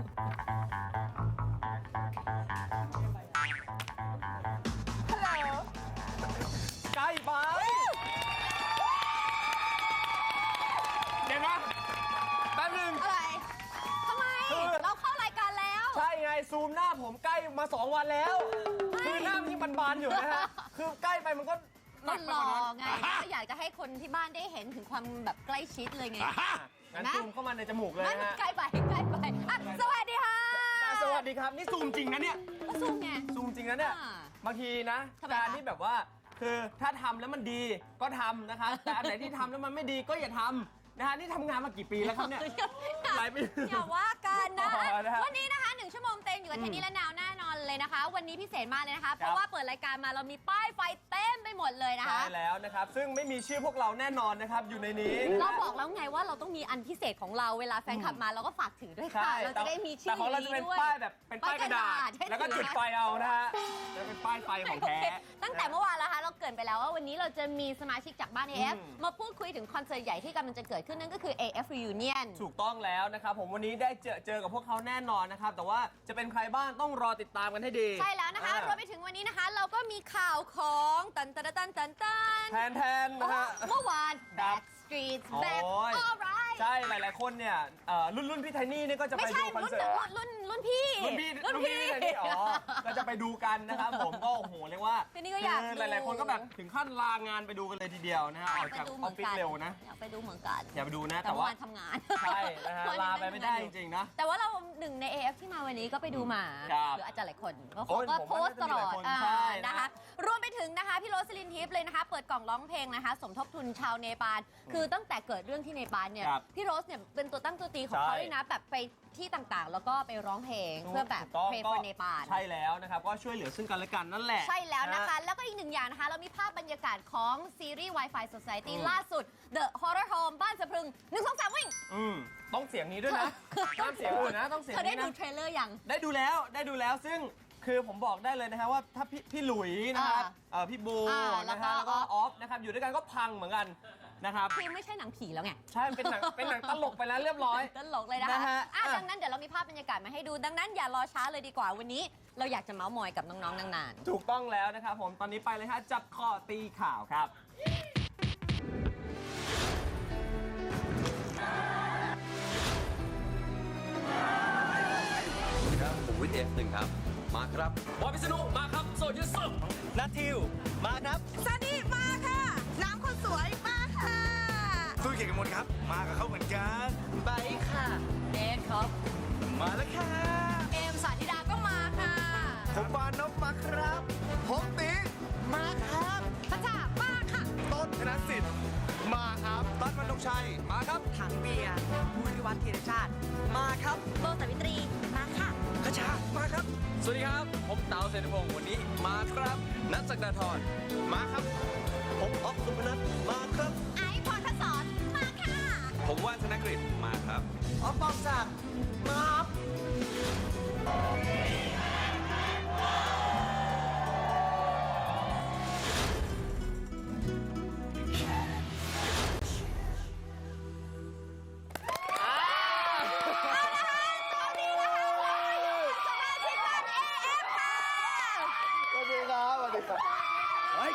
ใกล้ไปเดี๋ยวนะแป๊บหนึง อะไรทำไม คือ เราเข้ารายการแล้ว ใช่ไงซูมหน้าผมใกล้มา 2 วันแล้ว คือหน้ามันยังบานๆอยู่นะฮะ คือใกล้ไปมันก็หก็นักไปรกอว่านั้นไงก็อยากจะให้คนที่บ้านได้เห็นถึงความแบบใกล้ชิดเลยไง งั้นนะ ซูมเข้ามาในจมูกเลยนั่นนะฮะ ใกล้ไปใกล้ไป วัสดีครับ นี่ซูมจริงนะเนี่ย ก็ซูมไง ซูมจริงนะเนี่ย อ่าบางทีนะทำไมการคะที่แบบว่า คือถ้าทำแล้วมันดีก็ทำนะคะ แต่อันไหนที่ทำแล้วมันไม่ดีก็อย่าทำนะฮะนี่ทำงานมากี่ปีแล้วครับเนี่ย หลายปีอย่าว่ากันนะ อ๋อนะฮะวันนี้นะคะหนึ่งชั่วโมงเต็มอยู่กับเทนนี่และนาวแน่นอนเลยนะคะ วันนี้พิเศษมากเลยนะคะ เพครัราะบว่าเปิดรายการมาเรามีป้ายไฟเต็ มไปหมดเลยนะคะ ใช่แล้วนะครับ ซึ่งไม่มีชื่อพวกเราแน่นอนนะครับ อยู่ในนี้นะเราฮะ บอกแล้วไงว่าเราต้องมีอันพิเศษของเราเวลาแฟนคลับมาเราก็ฝากถือด้วยค่ะ ใช่เราจะได้มีชื่แต่อของเราจะเป็นด้วย ป้ายแบบเป็นป้ายกระดาษให้แล้วก็ถืจุดอนะไฟเอานะฮะจะเป็นป้ายไฟของแท้โอเคตั้งแต่เมื่อวานแล้วคะเราเกรินไปแล้วว่าวันนี้เราจะมีสมาชิกจากบ้าน AF อืม มาพูดคุยถึงคอนเสิร์ตใหญ่ที่กำลังจะเกิดขึ้นนั่นก็คือ AF Reunion ถูกต้องแล้วนะครับ ผมวันนี้ได้เจอเจอกับพวกเขาแน่นอนนะครับ แต่ว่าจะเป็นใครบ้างต้องรอติดตามกันให้ดีใช่แล้วนะคะอ่ารวมไปถึงวันนี้นะคะ เราก็มีข่าวของตันตันตันตันตันแทนแทนนะฮะ เมื่อวาน ครับ Backstreet โอ้ Back ย Alright ใช่หลาย ๆ คนเนี่ยเอ่อรุ่นรุ่นพี่ไทนี่เนี่ยก็จะไม่ไปใช่ดูคอนรุ่นเสิร์ต รุ่นรุ่นพี่ รุ่นพี่รุ่นพี่ไทนี่อ๋อก็จะไปดูกันนะครับผมก็โอ้โหเรียกว่าทีนี้ก็อยากคืดูหลายๆคนก็แบบถึงขั้นลางานไปดูกันเลยทีเดียวนะฮะออกไปจากดูอเหมือฟอนฟิศกันเร็วนะอยากไปดูเหมือนกันอย่าไปดูนะแต่แต่เมื่อว่าวานทำงานใช่นะฮะวันนี้ลาไปไม่ได้จริง ๆ นะ แต่ว่าเราหนึ่งใน AF ที่มาวันนี้ก็ไปดูมาครับหรืออาจจะหลายคนก็โอ้เขายก็ผมโพว่าสต์ตลอดน่าจะมีหลายคนอ่าใช่นะ นะคะ รวมไปถึงนะคะ พี่โรสลินทิพย์เลยนะคะ เปิดกล่องร้องเพลงนะคะ สมทบทุนชาวเนปาล คือตั้งแต่เกิดเรื่องที่เนปาลเนี่ยครับ พี่โรสเนี่ยเป็นตัวตั้งตัวตีของใช่เขาเลยนะแบบไปที่ต่างๆ แล้วก็ไปร้องเพลงเพื่อแบบถูกต้องเพลงก็ for เนปาล ใช่แล้วนะครับ ก็ช่วยเหลือซึ่งกันและกันนั่นแหละ ใช่แล้วนะคะ แล้วก็อีกหนึ่งอย่างนะคะ เรามีภาพบรรยากาศของซีรีส์ Wi-Fi Society อืม ล่าสุด The Horror Home บ้านสะพรึง1 2 3วิ่ง อืมต้องเสียงนี้ด้วยนะห้ามเสียงอื่นนะต้องเสียงเธอได้นี้ดูนะ เทรลเลอร์ยัง ได้ดูแล้วได้ดูแล้วซึ่งคือผมบอกได้เลยนะฮะว่าถ้าพี่พี่หลุยนะครับอ่าเอ่อพี่บูอ่าแล้นะวก็ฮะแล้วก็ออฟนะครับอยู่ด้วยกันก็พังเหมือนกัน นะครับ คือไม่ใช่หนังผีแล้วไง ใช่เป็นหนังเป็นหนังตลกไปแล้วเรียบร้อย ตลกเลยนะคะนะฮะอะอะ ดังนั้นเดี๋ยวเรามีภาพบรรยากาศมาให้ดู ดังนั้นอย่ารอช้าเลยดีกว่าวันนี้ เราอยากจะเมาส์มอยกับน้องๆนานถูกต้องแล้วนะครับผมตอนนี้ไปเลยฮะจับคอตีข่าวครับ ครับผมวิทย์เอฟหนึ่งครับ มาครับบอยพิษณุมาครับ โซยูสึนัททิว มาครับซันนี่ม กียรติกมลครับ มากับเขาเหมือนกันไบค่ะๆเนทครับ มาแล้วค่ะ เอมสาธิดาก็มาค่ะ ผมปานพมาครับผมตีมาครับพระจ่ามาค่ะ ต้นธนสิทธิ์มาครับตั๊ดมันตงชัยมาครับถังเบียร์ภูริวัฒน์ธีรชาติ มาครับโบสาวิตรีมาค่ะกระชามาครับ สวัสดีครับ ผมเต๋าเศรษฐพงศ์วันนี้มาครับ นัทจักรดาธรมาครับ ออฟปองศักดิ์มาครับสวัสดีครับสวัสดีครับ เฮ้ย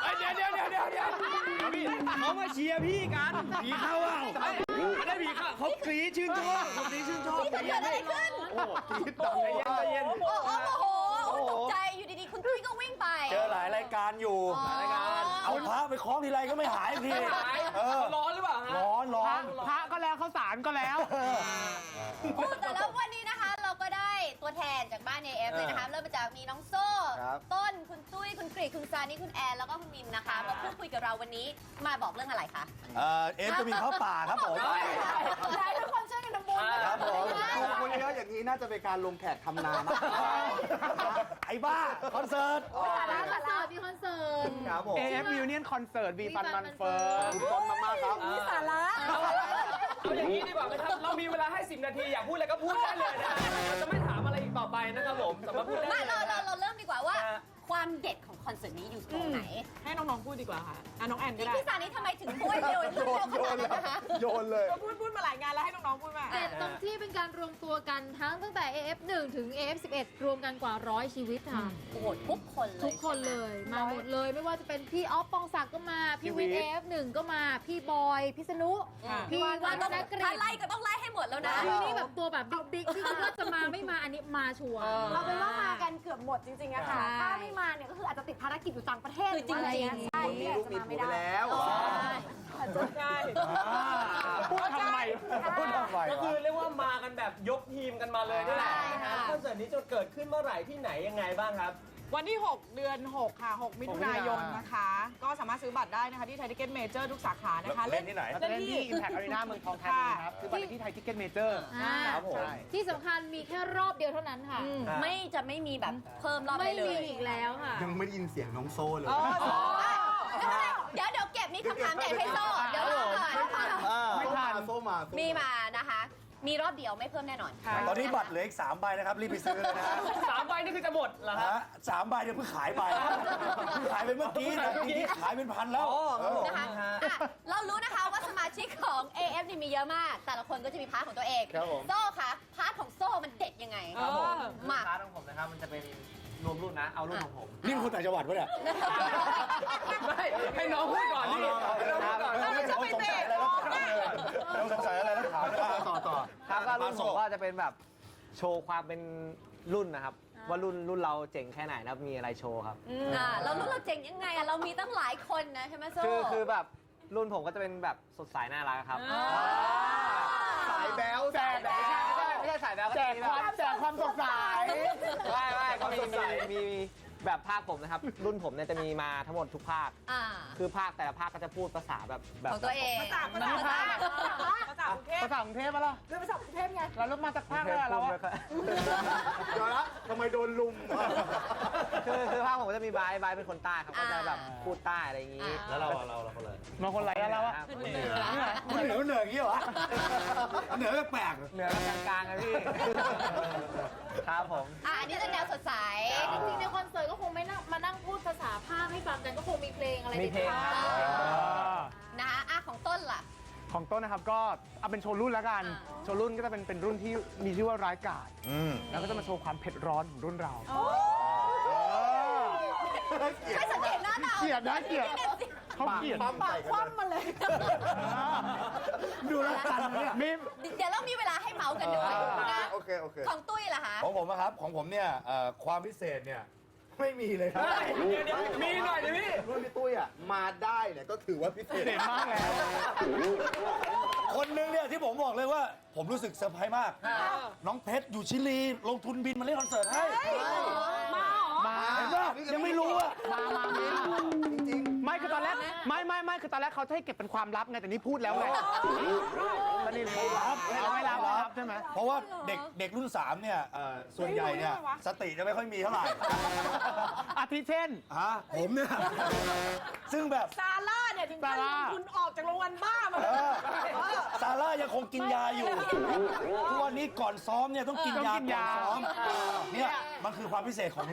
เฮ้ยเดี๋ยวเดี๋ยวเดี๋ยวเดี๋ยวเดี๋ยวพี่เขามาเชียร์พี่กันผีเข้าเปล่าไม่ได้ผีเข้าเขากรี๊ดชื่นชอบเขากรี๊ดชื่นชอบนี่มันเกิดอะไรขึ้น โอ้โหกรี๊ดดังใจเย็นใจเย็นโอ้โหโอ้โหตกใจอยู่ดีๆ คุณตุ้ยก็วิ่งไป เจอหลายรายการอยู่อ๋อรายการเอาพระไปคล้องทีไรก็ไม่หายทีเออร้อนหรือเปล่าฮะร้อนร้อนพระก็แล้วข้าวสารก็แล้วโอ้แต่แล้ววันนี้นะ คะเราก็ได้ตัวแทนจากบ้าน AF เลยนะคะ เริ่มมาจากมีน้องโซ่ ครับต้นคุณตุ้ย คุณกรีกคุณซานี่คุณแอนแล้วก็คุณมินนะคะ มาพูดคุยกับเราวันนี้มาบอกเรื่องอะไรคะ เอ่อเอฟจะมีเข้าป่าครับผมได้ทุกคนช่วยกันทำบุญครับผมคนเยอะอย่างนี้น่าจะเป็นการลงแขกทำนามากไอ้บ้า คอนเสิร์ตสาระสาระมีคอนเสิร์ตครับผม AF Reunion Concert วีฟันมันเฟิร์คุณต้นมากๆครับ มีสาระเอาอย่างนี้ดีกว่าไหมครับ เรามีเวลาให้ 10 นาที อยากพูดอะไรก็พูดได้เลยนะเราจะไม่ นะครับผมสามารถพูดได้ไม่เลยเรานะเราเราเริ่มดีกว่าว่า ฮะ ความเด็ดของคอนเสิร์ตนี้อยู่ตรงไหนให้น้องๆพูดดีกว่าค่ะอะน้องแอนก็พี่ได้พี่ซานี่ทำไมถึงพูดเร็วเร็วขนาดนั้นนะคะโยนเลยก็พูดพูดมาหลายงานแล้วให้น้องๆพูดมาเด็ดตรงที่เป็นการรวมตัวกันทั้งตั้งแต่ AF1 ถึง AF11 รวมกันกว่าร้อยชีวิตค่ะโอ้โหทุกคนเลยทุกคนเลยมาหมดเลยไม่ว่าจะเป็นพี่ออฟปองศักดิ์ก็มา พี่วิทย์ AF1 ก็มาพี่บอยพิษณุพี่วันว่าต้องนกฤถ้าษไล่ก็ต้องไล่ให้หมดแล้วนะพี่นี่แบบตัวแบบบิ๊กๆที่คิดว่าจะมาไม่มาอันนี้มาชัวร์เอาเป็นว่ามากันเกือบหมดจริงๆอะค่ะใช่ถ้าไม่มาเนี่ยก็คืออาจจะติดภารกิจอยู่ต่างประเทศคือจริงๆหอว่าะไเยใช่คนมีลูกมีผัวไปแล้วใช่พูดทำไมพูดทำไมก็คือเรียกว่ามากันแบบยกทีมกันมาเลยนี่แหละใช่ค่ะคอนเสิร์ตนี้จะเกิดขึ้นเมื่อไหร่ที่ไหนยังไงบ้างครับ วันที่ 6 เดือน 6 ค่ะ 6 มิถุนายนนะคะ ก็สามารถซื้อบัตรได้นะคะ ที่ไทยทิเก็ตเมเจอร์ทุกสาขานะคะ เล่นที่ไหน เล่นที่ Impact Arena เมืองทองธานีครับ คือบัตรที่ไทยทิกเก็ตเมเจอร์อ่าครับผมที่สำคัญมีแค่รอบเดียวเท่านั้นค่ะ ไม่จะไม่มีแบบเพิ่มรอบไม่ให้เลมียอีกแล้วค่ะ ยังไม่ได้ยินเสียงน้องโซ่เลยอ๋อเดี๋ยวเดี๋ยวเก็บนี่คำถามเด็ดให้โซ่เดี๋ยวรอก่อนไม่ทันโซ่มาโซ่มีมานะคะ มีรอบเดียวไม่เพิ่มแน่นอน ตอนนี้บัตรเหลืออีกสามใบนะครับรีบไปซื้อเลยนะฮะสามใบนี่คือจะหมดเหรอฮะ ฮะสามใบเนี่ยเพิ่งขายไปเพิ่งขายไปเมื่อกี้นะทีนี้ขายเป็นพันแล้วอ๋อครับผมนะคะอะเรารู้นะคะว่าสมาชิกของ AF นี่มีเยอะมาก แต่ละคนก็จะมีพาร์ทของตัวเอง ครับผม โซ่คะพาร์ทของโซ่มันเด็ดยังไง ครับผมมาพาร์ทของผมนะครับ มันจะเป็นรวมรุ่นนะ เอารุ่นของผม นี่เป็นคนต่างจังหวัดปะเนี่ย ไม่ให้น้องพูดก่อนดิให้น้องพูดก่อน ไม่เขาสงสัยอะไรแล้วถามเลยเราสงสัยอะไรแล้ว ครับก็รุ่นผมก็จะเป็นแบบโชว์ความเป็นรุ่นนะครับ ว่ารุ่นรุ่นเราเจ๋งแค่ไหนนะครับ มีอะไรโชว์ครับอ่าเรารู้เราเจ๋งยังไงอะเรามีตั้งหลายคนนะใช่ไหมโซ่คือคือแบบรุ่นผมก็จะเป็นแบบสดใสน่ารักครับสายแบ๊วแจกไม่ใช่ไม่ใช่สายแบบแจกความแจกความสดใส ไม่ไม่ก็มีมีมี แบบภาคผมนะครับ รุ่นผมเนี่ยจะมีมาทั้งหมดทุกภาค อ่า คือภาคแต่ละภาคก็จะพูดภาษาแบบแบบของตัวเอง ภาษาภาษาภาษาภาษากรุงเทพภาษากรุงเทพปะล่ะเรื่องภาษากรุงเทพไง เราลบมาจากภาคเลยอะเราอะ เดี๋ยวละทำไมโดนลุม คือคือภาคผมก็จะมีบายบายเป็นคนใต้ครับก็จะแบบพูดใต้อะไรอย่างนี้อ่าแล้วเราเราเราคนเลยมาคนไหนอะเราอะครับเหนือคุณเหนือเหนืออย่างนี้เหรอ เหนือแปลกเหนือกลางๆอะพี่ ครับผม อะอันนี้จะแนวสดใส จริงๆในคอนเสิร์ตก็คงไม่นั่งมานั่งพูดภาษาภาคให้ฟังกันก็คงมีเพลงอะไรมีเพลงครับนะคะอะของต้นล่ะ ของต้นนะครับก็เอาเป็นโชว์รุ่นแล้วกัน อ่า โชว์รุ่นก็จะเป็นเป็นรุ่นที่มีชื่อว่าร้ายกาจอืมแล้วก็จะมาโชว์ความเผ็ดร้อนของรุ่นเราให้สังเกตหน้าเราเกลียดนะเกลียดเขาเกลียดปั้มใส่กันเลย ดูแล้วกันเนี่ยมี เดี๋ยวเรามีเวลาให้เมาส์กันด้วยนะ โอเค โอเค ของตุ้ยล่ะคะ ของผมอะครับ ของผมเนี่ยเอ่อความพิเศษเนี่ย ไม่มีเลยครับเดี๋ยวเดี๋ยวมีหน่อยดิพี่ รุ่นพี่ตุ้ยอะมาได้เนี่ยก็ถือว่าพิเศษเด็ดมากแล้วคนหนึงเนี่ยที่ผมบอกเลยว่า ผมรู้สึกเซอร์ไพรส์มาก น้องเพชรอยู่ชิลีลงทุนบินมาเล่นคอนเสิร์ตให้มาเห็นปะยังไม่รู้อะมามามีจริง ไม่คือตอนแรกไม่ไม่ไม่คือตอนแรกเขาจะให้เก็บเป็นความลับไงแต่นี่พูดแล้วไงตอนนี้เลยรับเอาไม่รับไม่รับใช่ไหมเพราะว่าเด็กเด็กรุ่น3เนี่ยเอ่อส่วนใหญ่เนี่ยสติจะไม่ค่อยมีเท่าไหร่อาทิเช่นฮะผมเนี่ย ซึ่งแบบซาร่าเนี่ยถึงขั้นซาร่าลงทุนออกจากโรงพยาบาลบ้ามาเออซาร่ายังคงกินยาอยู่ทุกวันนี้ก่อนซ้อมเนี่ยต้องกินยาต้องกินก่อนยาซ้อมเนี่ยมันคือความพิเศษของ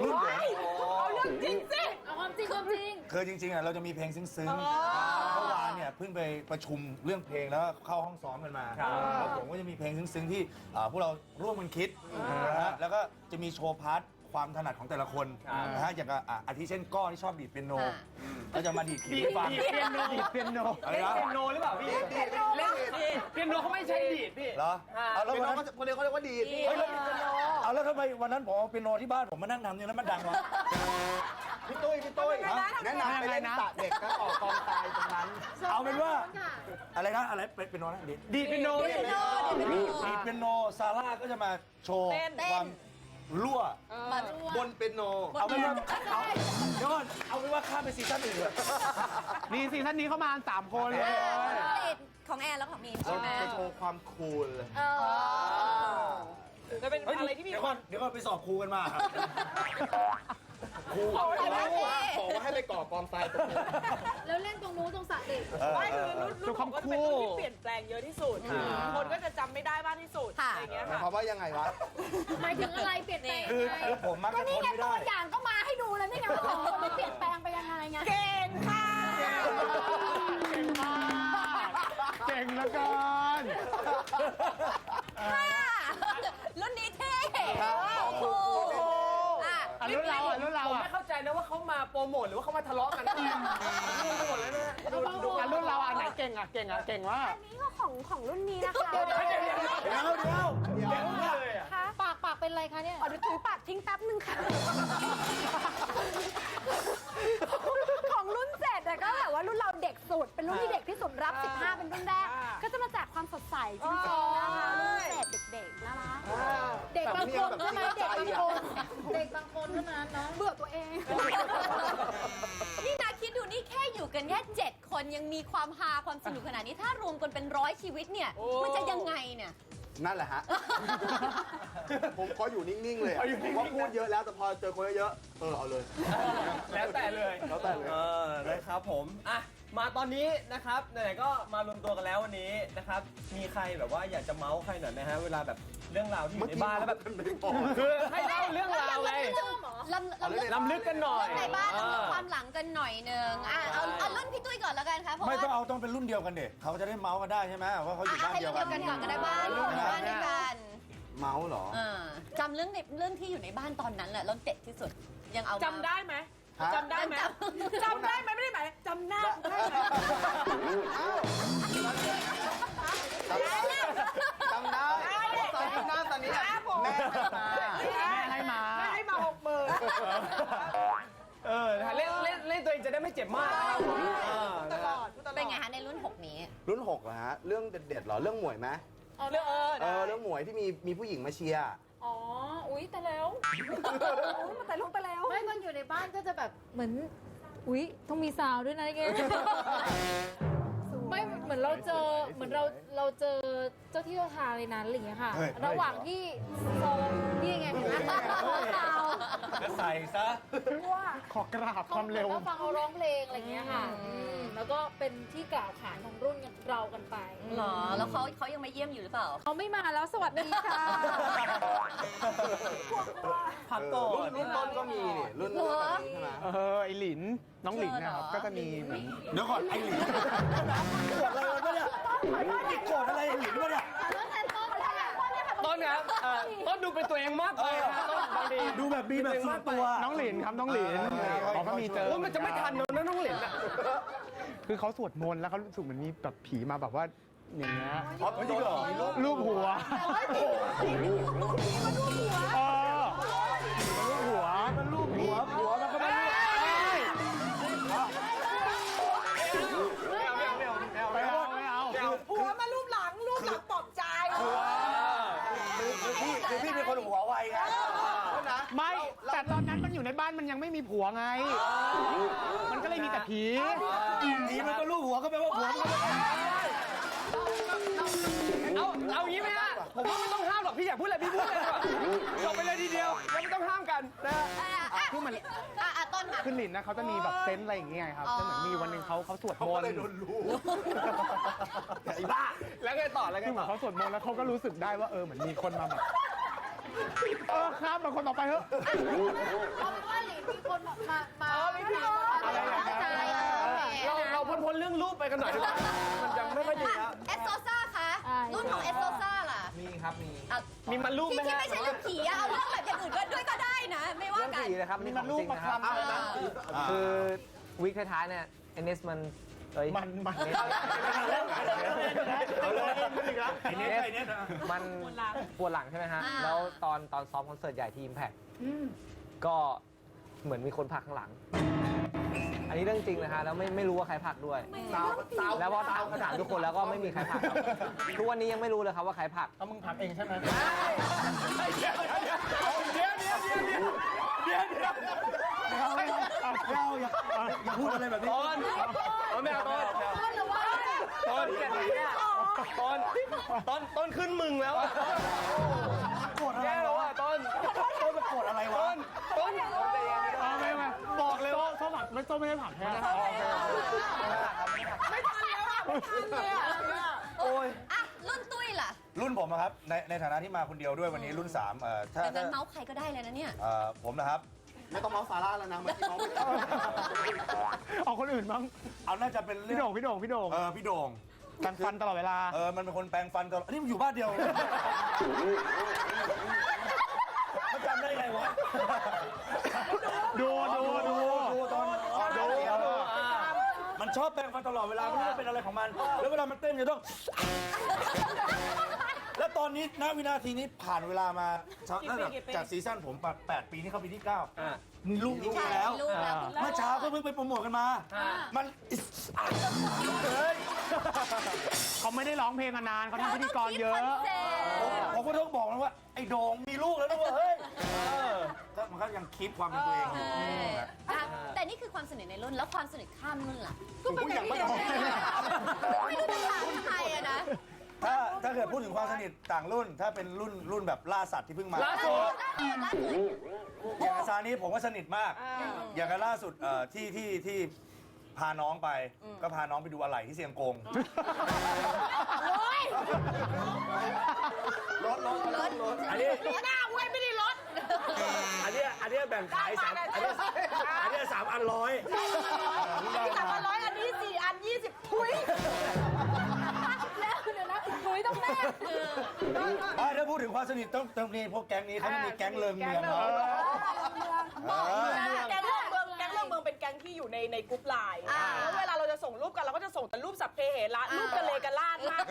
รุ่นผมเอาเรื่องจริงสิเอา ความจริงความจริง คือจริงๆอะเราจะมีเพลงซึ้งๆเมื่อวานเนี่ยเพิ่งไปประชุมเรื่องเพลงแล้วก็เข้าห้องซ้อมกันมาแล้วผมก็จะมีเพลงซึ้งๆที่อ่าพวกเราร่วมกันคิดนะฮะแล้วก็จะมีโชว์พาร์ทความถนัดของแต่ละคนนะฮะอย่างกับอะอาทิเช่นก้อที่ชอบดีดเปียโนอ่าก็จะมาดีดคีดีย์ฟังดเปียโนดีดเปียโนอะไรนะ เปียโนหรือเปล่าพี่เล่นเปียโนเขาไม่ใช่ดีดพี่ เหรอเอาแล้วเป็นวันน้องนั้นคนเดียวเขาเรียกว่าดีด เฮ้ยแล้วเอาแล้วทำไมวันนั้นผมเอาเปียโนที่บ้านผมมานั่งทำเนี่ยแล้วมันดังวะ พี่ตุ้ยพี่ตุ้ยแนะนำไปเล่นสระเด็กก็ออกกองทรายตรงนั้นเอาเป็นว่า อะไรนะอะไรเป็นเปียโนนะดีดดีดเปียโนเปียโนเดี๋ยวไปดูดีดเปียโนซาร่าก็จะมาโชว์เต้นความรั่วมาบนเป็นโน เอาเป็นว่าเอาเดี๋ยวก่อนเอาเป็นว่าข้ามไปซีซั่นอื่นเลยนี่ซีซั่นนี้เข้ามาสามคนเลยติดของแอนแล้วของมีนเราใช่ไหมจะโชว์ความคูลเลยเออ จะเป็นเฮ้ยอะไรที่มี เดี๋ยวก่อนเดี๋ยวก่อนไปสอบครูกันมา ครูแต่ว่าเท่บอกว่าให้ไปก่อกองทรายตรงนี้แล้วเล่นตรงนู้นตรงสระเด็กเออไม่เอคืออรุ่นรุ่นผมก็จะเป็นรุ่นที่เปลี่ยนแปลงเยอะที่สุด คนก็จะจำไม่ได้มากที่สุดอะไรอย่างเงี้ยหมายค่ะ ความว่ายังไงวะ หมายถึงอะไรเปลี่ยนแปลงคือคือผมมักก็จะทนี่นไงไม่ตัได้ วอย่างก็มาให้ดูแล้วนี่ไงว่าของคนมันเปลี่ยนแปลงไปยังไงไง เก่งค่ะเก่งเหลือเกินใช่อะรุ่นเราอะรุ่นเรา ผม อะ ไม่เข้าใจ นะว่าเขามาโปรโมทหรือว่าเขามาทะเลาะกันงงไปหมดเลยนะดูดูอะรุ่นเราอะไหนเก่งอะเก่งอะเก่งว่า อันนี้ก็ของของรุ่นนี้นะคะเดี๋ยวเดี๋ยวเดี๋ยวเดี๋ยวเลยอะปากปากเป็นไรคะเนี่ยขอดูถือปากทิ้งแป๊บนึงค่ะ ของรุ่นเจ็ดอะก็แบบว่ารุ่นเรา เด็กสุด เป็นรุ่นที่เด็กที่สุดรับ 15 เป็นรุ่นแรก ก็จะมาแจกความสดใสจริงๆนะคะรุ่นเจ็ดเด็กๆน่ารักเด็กบางคนใช่ไหมเด็กบางคนเด็กบางคนเท่านั้นเนาะเบื่อตัวเอง นี่นาคิดดูนี่แค่อยู่กันแค่เจ็ดคนยังมีความฮาความสนุกขนาดนี้ถ้ารวมกันเป็นร้อยชีวิตเนี่ยมันจะยังไงเนี่ยนั่นแหละฮะ ผมก็อยู่นิ่ง ๆ เลยอะว่าพูดเยอะแล้วแต่พอเจอคนเยอะๆเออเอาเลย แล้วแต่เลย แล้วแต่เลย เออนะครับผม อะ มาตอนนี้นะครับไหนๆก็มารวมตัวกันแล้ววันนี้นะครับ มีใครแบบว่าอยากจะเมาส์ใครหน่อยไหมฮะเวลาแบบเรื่องราวที่อยู่ในบ้านแล้วแบบไม่พอ คือให้เล่าเรื่องราวไงลำลำลึกลำลึกกันหน่อยเรื่องในบ้านลำลึกเออความหลังกันหน่อยหนึงอะเอาเอารุ่นพี่ตุ้ยก่อนแล้วกันค่ะเพราะไม่ต้องว่าเอาต้องเป็นรุ่นเดียวกันเด็กเขาจะได้เมาส์กันได้ใช่ไหมว่าเขาอยู่อะบ้านให้เดียรุ่วนกัเดียวกันก่อนก็ได้บ้านอยู่บ้านด้วยกันเมาส์เหรอเออจำเรื่องในเรื่องที่อยู่ในบ้านตอนนั้นแหละแล้วเด็ดที่สุดยังเอามาจำได้ไหมฮะ จำได้ไหมจำจำได้ไหมไม่ได้ไหมจำหน้าได้ไหมจำได้ตอนนี้หน้าตอนนี้อะแม่ให้มาแม่ให้มาไม่ให้มาหกหมื่นเออนะฮะเล่นเล่นเล่นตัวเองจะได้ไม่เจ็บมากนะครับผมเออตนะลฮะอดพูดตลอดเป็นไงคะในรุ่นหกนี้ รุ่น6เหรอฮะเรื่องเด็ดๆเหรอเรื่องหมวยไหมเอาเรื่องเออเอได้อเรื่องหมวยที่มีมีผู้หญิงมาเชียร์อ๋อ อุ๊ยแต่แล้วมาแต่ลงไปแล้วไม่มันอยู่ในบ้านก็จะแบบเหมือน อุ๊ย ต้องมีซาวด้วยนะแกไม่เหมือนเราเจอเหมือนเราเราเจอเจ้าที่เจ้าทางในนั้นอะไรอย่างเงี้ยค่ะ เฮ้ย ระหว่างที่โซม นี่ไงเห็นไหมซาวก็ใส่ซะ ขอกราบความเร็ว ก็ฟังเขาร้องเพลงอะไรอย่างเงี้ยค่ะอืมแล้วก็เป็นที่กล่าวขานของรุ่นเรากันไป หรอ แล้วเขาเขายังมาเยี่ยมอยู่หรือเปล่า เขาไม่มาแล้วสวัสดีค่ะ พักก่อรุ่นน รุ่นต้นก็มีนี่รุ่นเหรอใช่ไหมเออ ไอหลิน น้องหลินนะครับ ก็จะมีเหมือนเดี๋ยวก่อนไอ้หลินโกรธอะไรวะเนี่ยโกรธอะไรไอ้หลินวะเนี่ย ต้นครับเอ่อต้นดูเป็นตัวเองมากไปนะต้นบางทีดูแบบมีแบบส่วนตัว น้องหลินครับน้องหลินเออเขาก็มีเจอโอ้ยมันจะไม่ทันเนอะน้องเหรียญอะคือเขาสวดมนต์แล้วเขารู้สึกเหมือนมีแบบผีมาแบบว่าอย่างเงี้ยอ๋อจริงเหรอรูปหัว คนหัวไวไงไม่แต่ตอนนั้นมันอยู่ในบ้านมันยังไม่มีผัวไง มันก็เลยมีแต่ผีผีมันก็รูปหัวก็แปลว่าหัวมันก็ไม่เอา เอางี้ไหมฮะผมว่าไม่ต้องห้ามหรอกพี่อยากพูดอะไรพี่พูดเลยดีกว่าจบไปเลยทีเดียวแล้วไม่ต้องห้ามกันนะฮะคือมันอะอะต้นค่ะคือหลินนะเขาจะมีแบบเซนส์อะไรอย่างเงี้ยครับอ๋อแล้วเหมือนมีวันหนึ่งเขาเขาสวดมนต์ไอ้บ้าแล้วไงต่อแล้วไงคือเหมืต่ออนเขาสวดมนต์แล้วเขาก็รู้สึกได้ว่าเออเหมือนมีคนมาแบบ เออครับมาคนต่อไปเถอะ เอาเป็นว่าหลินมีคนมามาอะไรอย่างเงี้ยเราเราพ้นพ้นๆเรื่องรูปไปกันหน่อยดีกว่ามันยังไม่ค่อยดีแล้ว เอสโซซ่าคะรุ่นของเอสโซซ่าล่ะมีครับมีอะมีมันรูปไหมที่ที่ฮะไม่ใช่เรื่องผีอะเอาเรื่องแบบอย่างอื่นก็ด้วยก็ได้นะ ไม่ว่าเรื่องกัน ผีนะครับนี่ของจริงนะครับ คือวีคท้ายๆเนี่ยเอเนสมัน เอ้ยมันมันเนสเอาเลยไอ้เนี่ยไอ้เนี่ยมันปวดหลังใช่ไหมฮะ อ่า แล้วตอนตอนซ้อมคอนเสิร์ตใหญ่ที่ Impact ก็เหมือนมีคนผลักข้างหลัง อันนี้เรื่องจริงนะฮะ แล้วไม่ไม่รู้ว่าใครผลักด้วยแล้วพอถามถามทุกคนแล้วก็ไม่มีใครผลักครับทุกวันนี้ยังไม่รู้เลยครับว่าใครผลัก เอามึงผักเองใช่ไหมเดี๋ยวเดี๋ยวเดี๋ยวเดี๋ยวเดี๋ยวเดี๋ยวเดี๋ยวเดี๋ยวเราอย่าอย่าพูดอะไรแบบนี้ต้นต้นไม่เอาต้นต้นต้นต้นต้นขึ้นมึงแล้วอะโกรธอะไรแย่แล้ววะอะต้นต้นมันโกรธอะไรวะต้นต้นเอาไม่ไม่บอกเลยว่าโซ่ผักไม่โซ่ไม่ได้ผักแท้ไม่ทันแล้วอะไม่ทันเลยอะโอ้ยอะรุ่นตุ้ยล่ะรุ่นผมอะครับในในฐานะที่มาคนเดียวด้วยวันนี้รุ่น3เอ่อถ้าดังนั้ถ้านเมาส์ใครก็ได้เลยนะเนี่ย เอ่อผมนะครับ ไม่ต้องเมาส์ซาร่าแล้วนะเมื่อกี้เมาส์ไม่ได้เอาคนอื่นบ้างเอาน่าจะเป็นเรื่พี่อโด่งงพี่โด่งพี่โด่งเออพี่โด่งกันฟันตลอดเวลา เออมันเป็นคนแปลงฟันตลอดนี่มันอยู่บ้านเดียวมันจำได้ไงวะดูดูดูดูตอนดูมันชอบแปลงฟันตลอดเวลาไม่รู้ว่าเป็นอะไรของมัน แล้วเวลามันเต้นจะต้อง แล้วตอนนี้ณวินาทีนี้ผ่านเวลามาตั้งแต่จากซีซั่นผมแปดปีนี้เข้าปีที่9มีลูกนี้ใช่แล้วมีลูกแล้วเมื่อเช้าก็เพิ่งไปโปรโมทกันมา มันเฮ้ยเขาไม่ได้ร้องเพลงมานานเขาทำพิธีกรเยอะ ผมก็ต้องบอกนะว่า ไอ้โด่งมีลูกแล้วนะเว้ยเฮ้ยก็มันก็ยังคีปความเป็นตัวเองอยู่นะแต่นี่คือความสนิทในรุ่นแล้วความสนิทข้ามรุ่นล่ะก็เป็นอย่างไม่ออกไม่รู้จะถามใครอะนะ ถ้าถ้าเกิดพูดถึงความสนิทต่างรุ่น ถ้าเป็นรุ่นรุ่นแบบล่าสัตว์ที่เพิ่งมาล่าสุดล่าสุดอย่างกับซานี้ผมก็สนิทมาก อย่างกับล่าสุดเอ่อที่ที่ที่พาน้องไป ก็พาน้องไปดูอะไหล่ที่เซียงกงรถรถรถรถอันนี้หน้าเว้ยไม่ได้ลดอันนี้อันนี้แบ่งขายสามอันนี้อันนี้สามอันร้อยที่สามพันร้อยอันนี้สี่อันยี่สิบทุย แล้วเดี๋ยวนะหนุยต้องแม่อะถ้าพูดถึงความสนิทต้องต้องนี่พวกแก๊งนี้เขาจะมีแก๊งเลิงเมืองเนาะเออแก๊งเรื่องเมืองแก๊งเรื่องเมืองเป็นแก๊งที่อยู่ในในกรุ๊ปไลน์แล้วเวลาเราจะ ส่งรูปกันเราก็จะส่งแต่รูปสัพเพเหระรูปกระเลกระลาดมาก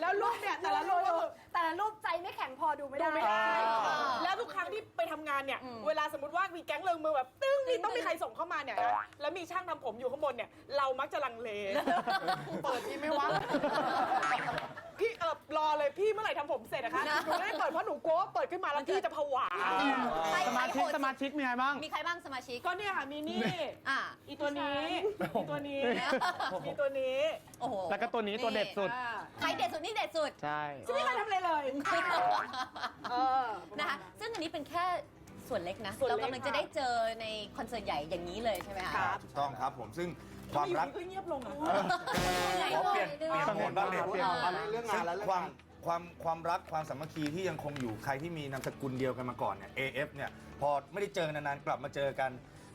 แล้วรูปเนี่ยแต่ละรูปก็คือ แต่ละรูปใจไม่แข็งพอดูไม่ได้ ดูไม่ได้ แล้วทุกครั้งที่ไปทำงานเนี่ย เวลาสมมติว่ามีแก๊งเริงเมืองแบบ ตึ้งนี่ต้องมีใครส่งเข้ามาเนี่ยแล้วมีช่างทำผมอยู่ข้างบนเนี่ย เรามักจะลังเล เปิดดีไหมวะ พี่เออรอเลยพี่เมื่อไหร่ทำผมเสร็จนะคะหนูไม่ได้เปิดเพราะหนูกลัวว่าเปิดขึ้นมาแล้วพี่จะผวาใครส มาชิกใครสมาชิกมีใครบ้างมีใครบ้างสมาชิกก็เนี่ยค่ะมีนี่อะอีตัวนี้อีตัวนี้มีตัวนี้โอ้โหแล้วก็ตัวนี้ตัวเด็ดสุด ใครเด็ดสุดนี่เด็ดสุด ใช่ฉันไม่เคยทำอะไรเลยเออนะคะซึ่งอันนี้เป็นแค่ส่วนเล็กนะส่วนเล็เรากกำลังจะได้เจอในคอนเสิร์ตใหญ่อย่างนี้เลยใช่ไหมคะครับถูกต้องครับผมซึ่งความอยู่รักนี่ก็เงียบลงอะขอเปลี่ยนเปลี่ยนโหมดบ้างเด็กเอาเอาเรื่องงานแล้วเรื่องความงาน ความความรักความสามัคคีที่ยังคงอยู่ใครที่มีนามสกุลเดียวกันมาก่อนเนี่ย AF เนี่ยพอไม่ได้เจอกันนานๆกลับมาเจอกัน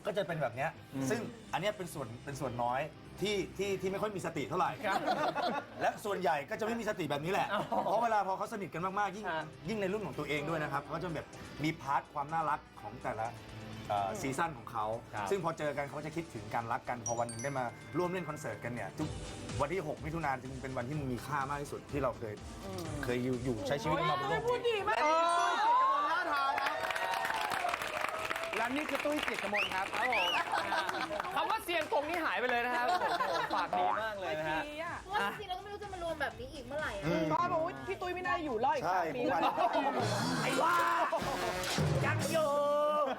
ก็จะเป็นแบบเนี้ยซึ่งอันเนี้ยเป็นส่วนเป็นส่วนน้อยที่ที่ที่ไม่ค่อยมีสติเท่าไหร่ และส่วนใหญ่ก็จะไม่มีสติแบบนี้แหละ เพราะเวลาพอเขาสนิทกันมากๆยิ่งยิ่งในรุ่นของตัวเองด้วยนะครับเขาจะแบบมีพาร์ทความน่ารักของแต่ละ เอ่อซีซั่นของเขาซึ่งพอเจอกันเขาจะคิดถึงการรักกันพอวันหนึงได้มาร่วมเล่นคอนเสิร์ตกันเนี่ยทุกวันที่ 6 มิถุนายนจึงเป็นวันที่มีค่ามากที่สุดที่เราเคยเคยอยู่อยู่ใช้ชีวิตมาบนโลกพูดนี้ ดีมากและนี่คือตุ้ยเกียรติกมลครับครับผมคำว่าเซียนกงนี่หายไปเลยนะครับผมฝากดีมากเลยนะฮะ ดีอะว่าจริงๆเราก็ไม่รู้จะมารวมแบบนี้อีกเมื่อไหร่อะก็บอกว่าพี่ตุ้ยไม่น่าอยู่รอดอีกใช่สามปีทุกแล้ววันไอ้ว่า ยังอยู่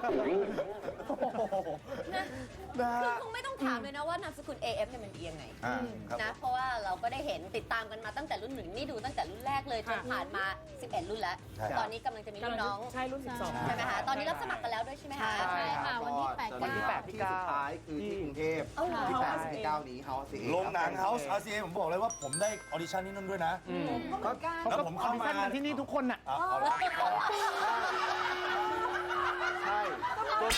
คือคงไม่ต้องถามเลยนะว่านามสกุล AF เนี่ยมันดียังไงอ่าครับนะเพราะว่าเราก็ได้เห็นติดตามกันมาตั้งแต่รุ่นหนึ่งนี่ดูตั้งแต่รุ่นแรกเลยจนผ่านมา 11 รุ่นแล้ว ใช่ตอนนี้กำลังจะมีรุ่นน้องใช่รุ่นสิบสอง ใช่ไหมคะตอนนี้รับสมัครกันแล้วด้วยใช่ไหมคะ ใช่ค่ะวันที่แปดวันที่เก้าแปดที่สุดท้ายคือที่กรุงเทพเอาเหรอ ที่แปดสิบเก้านี้เฮาส์โรงหนัง House RCA ผมบอกเลยว่าผมได้ออดิชั่นที่นั่นด้วยนะก็แล้วผมเข้ามา ออดิชั่นกันที่นี่ทุกคนน่ะเอาเอาละใช่ จน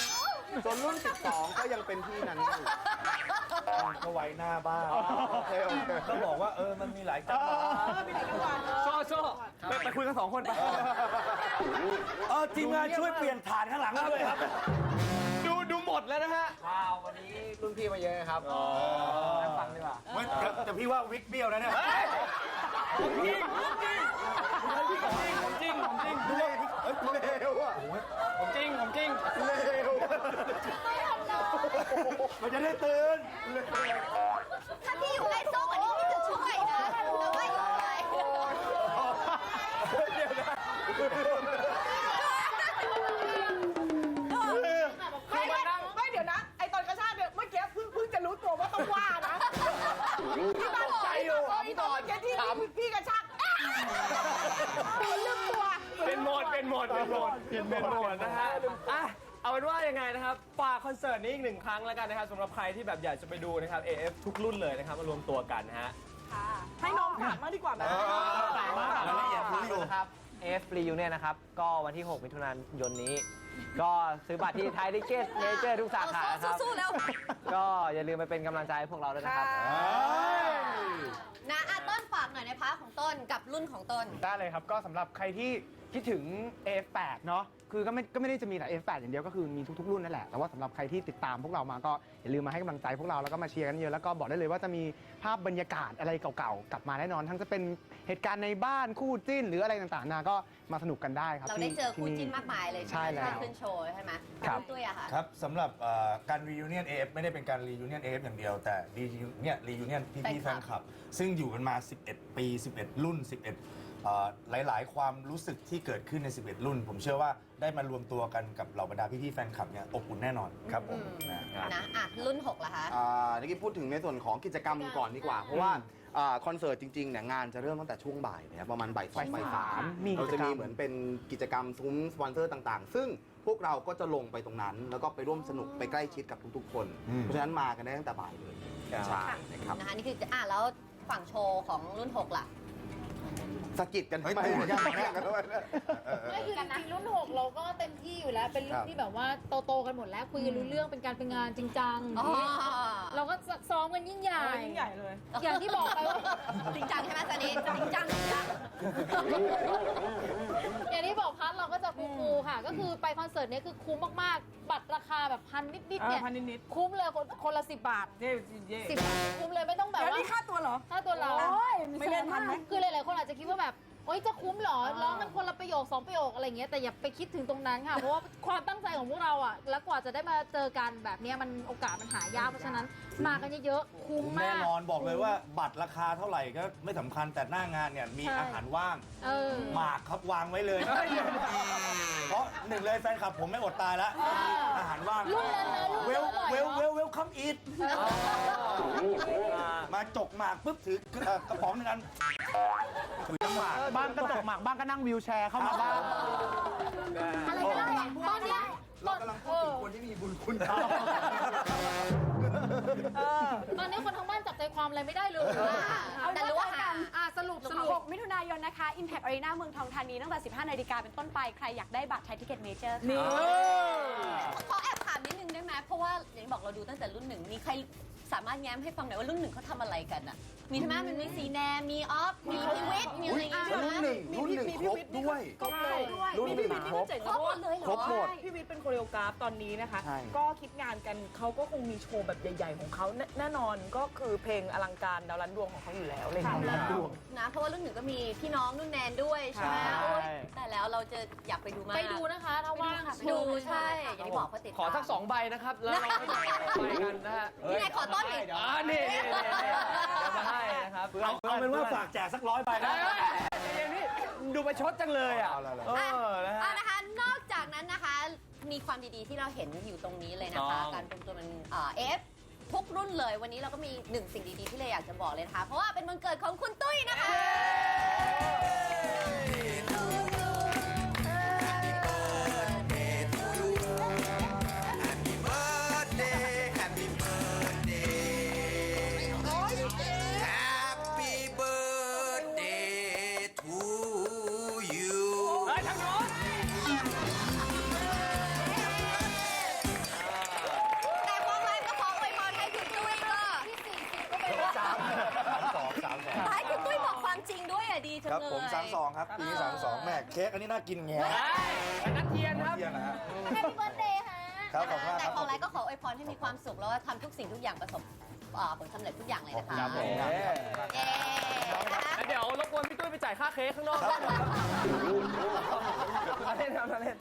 จนรุ่น 12 ก็ยังเป็นที่นั้นอยู่ ก็ไว้หน้าบ้านโอเคโอเค ก็บอกว่าเออมันมีหลายจังหวัดมีหลายจังหวัดโซ่โซ่ไปไปคุยกันสองคนไป เออทีมงานช่วยเปลี่ยนฐานข้างหลังให้ด้วยครับ ดูดูหมดแล้วนะฮะ ว้าว วันนี้รุ่นพี่มาเยอะครับนั่งฟังดีกว่าเว้ยแต่แต่พี่ว่าวิกเบี้ยวนะเนี่ยจริงจริงผมจริงผมจริงเฮ้ยเร็วอะ ผมจริงผมจริงเร็วมันจะได้ตื่นถ้าพี่อยู่ใกล้โซ่กว่านี้พี่จะช่วยนะแต่ว่าอยู่ไกลไม่ นว่ายังไงนะครับฝากคอนเสิร์ตนี้อีกหนึ่งครั้งแล้วกันนะครับสำหรับใครที่แบบอยากจะไปดูนะครับ AF ทุกรุ่นเลยนะครับมารวมตัวกันนะฮะให้น้องฝากมากดีกว่าไหมรายละเอียดรู้อยู่ นะครับ AF Reunion นะครับ ก็วันที่ 6 มิถุนายนนี้ ก็ซื้อบัตรที่ไทยทิเก็ตเมเจอร์ทุกสาขานะครับ สู้ๆแล้ว ก็อย่าลืมไปเป็นกำลังใจให้พวกเราด้วยนะครับนะอะต้นฝากหน่อยในพาร์ทของต้นกับรุ่นของต้น ได้เลยครับ ก็สำหรับใครที่ คิดถึง AF8 เนาะคือก็ไม่ก็ไม่ได้จะมีแต่ AF8 อย่างเดียวก็คือมีทุกๆรุ่นนั่นแหละแต่ว่าสำหรับใครที่ติดตามพวกเรามาก็อย่าลืมมาให้กำลังใจพวกเราแล้วก็มาเชียร์กันเยอะแล้วก็บอกได้เลยว่าจะมีภาพบรรยากาศอะไรเก่าๆกลับมาแน่นอน ทั้งจะเป็นเหตุการณ์ในบ้านคู่จิ้น หรืออะไรต่างๆนานาก็มาสนุกกันได้ครับเราได้ที่เจอคู่ที่ จิ้นมากมายเลยใช่ไหมแล้ว ที่ขึ้นโชว์ใช่ไหมครับ ณตุ้ยอะค่ะ ครับสำหรับเอ่อการ reunion AF ไม่ได้เป็นการ reunion AF อย่างเดียวแต่ reunion เนี่ย reunion พี่ๆแฟแฟนนคคลัลับ บ ซึ่งอยู่กันมา 11 ปี 11 รุ่น 11 เอ่อหลาย ๆ ความรู้สึกที่เกิดขึ้นใน 11 รุ่น ผมเชื่อว่าได้มารวมตัวกันกับเหล่าบรรดาพี่ๆแฟนคลับเนี่ยอบอุ่นแน่นอนครับผมนะ นะ อะ รุ่น6ล่ะคะ อ่าเมื่อกี้พูดถึงในส่วนของกิจกรรมก่อนดีกว่า เพราะว่าอ่าคอนเสิร์ตจริงๆเนี่ยงานจะเริ่มตั้งแต่ช่วงบ่ายนะครับประมาณบ่ายสองบ่าบ่ายยสาสามมมีกิเราจจะกรรมีมเหมือนเป็นกิจกรรมซุ้มสปอนเซอร์ต่างๆ ซึ่งพวกเราก็จะลงไปตรงนั้น แล้วก็ไปร่วมสนุกไปใกล้ชิดกับทุกๆ คนเพราะฉะนั้นมากันได้ตั้งแต่บ่ายเลยใช่นะครับ นะคะนี่คืออะแล้วฝั่งโชว์ของรุ่น 6 ล่ะ สะกิดกันเฮ้ยไปตื่นยังแย่งกันด้วยไม่คือจริงๆรุ่น6เราก็เต็มที่อยู่แล้ว เป็นรุ่คนรับ ที่แบบว่าโตๆกันหมดแล้วคุยกันรู้เรื่องเป็นการเป็นงานจริงจังอ๋อเราก็ซ้อมกันยิ่งใหญ่ ยิ่งใหญ่เลย อย่างที่บอกไปว่า จริงจังใช่ไหมซันนี่จริงจังจริงจัง อย่างที่บอกพัทเราก็จะคูลๆค่ะ ก็คือไปคอนเสิร์ตเนี้ยคือคุ้มมากๆ บัตรราคาแบบพันนิดๆเนี่ยเออพันนิด คุ้มเลยคนคนละสิบบาท เย่เย่ สิบบาทคุ้ม เลยไม่ต้องแบบแล้วว่านี่ค่าตัวเหรอ ค่าตัวเรา โอ้ยไม่เล่นทันไหม คือหลายๆคนอาจจะคิดว่าแบบโอ๊ยจะคุ้มเหรอร้องกันคนละประโยคสองประโยคอะไรอย่างเงี้ยแต่อย่าไปคิดถึงตรงนั้นค่ะ เพราะว่าความตั้งใจของพวกเราอะ แล้วกว่าจะได้มาเจอกันแบบเนี้ยมันโอกาสมันหายากเพราะฉะนั้น มากันเยอะๆคุ้มแน่มากนอนบอกเลยว่าบัตรราคาเท่าไหร่ก็ไม่สำคัญแต่หน้างานเนี่ยมีใช่ อาหารว่าง เออ หมากครับวางไว้เลย เพราะหนึ่งเลยแฟนคลับผมไม่อดตายแล้วอาหารว่างรุ่นนั้นนะรุ่นเวลนั้นอร่อยเวลเนอะเวลเวลคัมอีทมาจกหมากปุ๊บถือกระกระป๋องหนึงอันถือน้ำหมากบ้างก็ตกหมากบ้างก็นั่งวิวแชร์เข้ามาบ้าง อะไรก็ได้ตอนเนี้ยเรากำลังพูดถึงคนที่มีบุญคุณ ตอนนี้คนทั้งบ้านจับใจความอะไรไม่ได้เลยเอาแต่แต่รู้รู้ว่าว่าหาอะสรุปสรุป 6 มิถุนายนนะคะ Impact Arena เมืองทองธานีตั้งแต่ 15 นาฬิกาเป็นต้นไป ใครอยากได้บัตรไทยทิเก็ตเมเจอร์ค่ะ ขอแอบถามนิดนึงได้ไห มเพราะว่าอย่างที่บอกเราดูตั้งแต่รุ่นหนึ่งมีใครสามารถแง้มให้ฟังหน่อยว่ารุ่นหนึ่งเขาทำอะไรกันอะ มีใช่ไหมมันมีสีแนมมีออฟมีพีวิทย์มีอะไรอย่างเงี้ยใช่ไหมรุ่นหนึ่งรุ่นหนึ่งครบด้วย ครบเลยรุ่นหนึ่งครบ ครบหมดเลยเหรอ ครบหมด พี่วิทย์เป็นโคเรียกราฟตอนนี้นะคะ ใช่ ก็คิดงานกันเขาก็คงมีโชว์แบบใหญ่ ๆ ของเขาแน่แน่นอนก็คือเพลงอลังการดาวล้านดวงของเขาอยู่แล้วอะไรอย่างเลยนะเพราะว่ารุ่นหนึ่งก็มีพี่น้องรุ่นแนนด้วยใช่ไหมใช่ โอ๊ยแต่แล้วเราจะอยากไปดูมากไปดูนะคะถ้าว่างดูใช่อย่างที่บอกเพราะติดขอสักสองใบนะครับ แล้วเราก็จะไปกันนะฮะนี่ไงขอต้นอีกอ่านี่นี่นี่นี่เดี๋ยวมาให้นะครับเอาเอาเป็นว่าฝากแจกสักร้อยใบนะ เดี๋ยวนี่ดูไปชดจังเลยอะเออนะฮะ อะนะคะ นอกจากนั้นนะคะ มีความดีๆที่เราเห็นอยู่ตรงนี้เลยนะคะ ต้อง การเป็นตัวมันเอฟทุกรุ่นเลย วันนี้เราก็มีหนึ่งสิ่งดีๆที่เราอยากจะบอกเลยนะคะ เพราะว่าเป็นวันเกิดของคุณตุ้ยนะคะ ความจริงด้วยอะดีจังครับเลยผมสามสองครับปีนี้สามสองแม่เค้กอันนี้น่ากินแง่เฮ้ยนักเทียนครับ เที่ยงนะฮะ แฮปปี้เบิร์ดเดย์ค่ะครับขอบคุณมากคแต่รับ ของไรก็ขออวยพรให้มีความสุข แล้วก็ทำทุกสิ่งทุกอย่างประสบเอ่อผลสำเร็จทุกอย่างเลยนะคะครับผม เย้นะคะแล้วเดี๋ยวรบกวนพี่ตุ้ยไปจ่ายค่าเค้กข้างนอกด้วยนะครับเอาเล่นเอาเล่น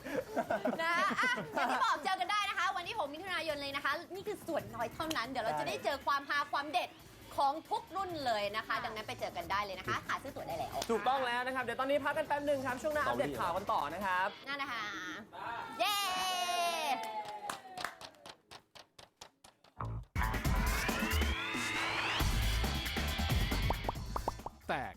นะอะอย่างที่บอกเจอกันได้นะคะ วันที่6มิถุนายนเลยนะคะ นี่คือส่วนน้อยเท่านั้น เดี๋ยวเราจะได้เจอความฮาความเด็ด ของทุกรุ่นเลยนะคะ ดังนั้นไปเจอกันได้เลยนะคะ หาซื้อตั๋วได้แล้วถูกต้องแล้วนะครับ เดี๋ยวตอนนี้พักกันแป๊บหนึ่งครับ ช่วงหน้าอัปเดตข่าวกันต่อนะครับ นั่นนะคะเย้แตก